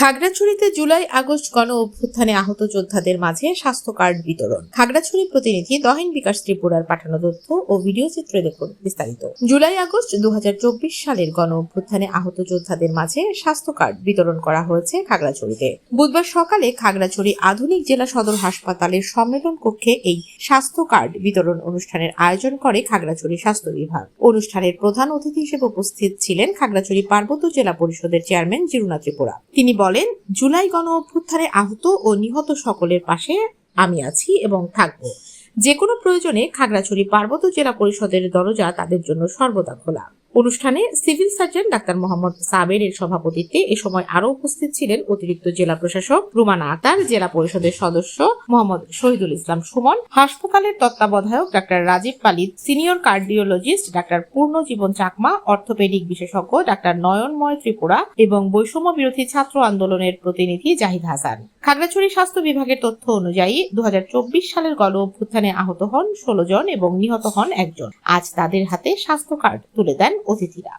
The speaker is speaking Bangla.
খাগড়াছড়িতে জুলাই আগস্ট গণ অভ্যুত্থানে আহত যোদ্ধাদের মাঝে স্বাস্থ্য কার্ড বিতরণ। খাগড়াছড়ি প্রতিনিধি দহিন বিকাশ ত্রিপুরার পাঠানো তথ্য ও ভিডিও চিত্রে দেখুন বিস্তারিত। জুলাই আগস্ট দুহাজার চব্বিশ সালের গণ অভ্যুত্থানে আহত যোদ্ধাদের মাঝে স্বাস্থ্য কার্ড বিতরণ করা হয়েছে খাগড়াছড়িতে। বুধবার সকালে খাগড়াছড়ি আধুনিক জেলা সদর হাসপাতালের সম্মেলন কক্ষে এই স্বাস্থ্য কার্ড বিতরণ অনুষ্ঠানের আয়োজন করে খাগড়াছড়ি স্বাস্থ্য বিভাগ। অনুষ্ঠানের প্রধান অতিথি হিসেবে উপস্থিত ছিলেন খাগড়াছড়ি পার্বত্য জেলা পরিষদের চেয়ারম্যান জিরুনা ত্রিপুরা। তিনি বলেন জুলাই গণ অভ্যুত্থানে আহত ও নিহত সকলের পাশে আমি আছি এবং থাকব। যে কোনো প্রয়োজনে খাগড়াছড়ি পার্বত্য জেলা পরিষদের দরজা তাদের জন্য সর্বদা খোলা। অনুষ্ঠানে civil surgeon doctor Mohammad Saber এর সভাপতিত্বে এ সময় আরও উপস্থিত ছিলেন অতিরিক্ত জেলা প্রশাসক রুমানা আতার, জেলা পরিষদের সদস্য মোহাম্মদ শহীদুল ইসলাম সুমন, হাসপাতালের তত্ত্বাবধায়ক doctor Rajib Palit senior cardiologist doctor Purnajiban Chakma, orthopedic বিশেষজ্ঞ ডাক্তার নয়নময় ত্রিপুরা এবং বৈষম্য বিরোধী ছাত্র আন্দোলনের প্রতিনিধি জাহিদ হাসান। খাগড়াছড়ি স্বাস্থ্য বিভাগের তথ্য অনুযায়ী দু হাজার চব্বিশ সালের গণ অভ্যুত্থানে আহত হন ষোলো জন এবং নিহত হন একজন। আজ তাদের হাতে স্বাস্থ্য কার্ড তুলে দেন অতিথিরা।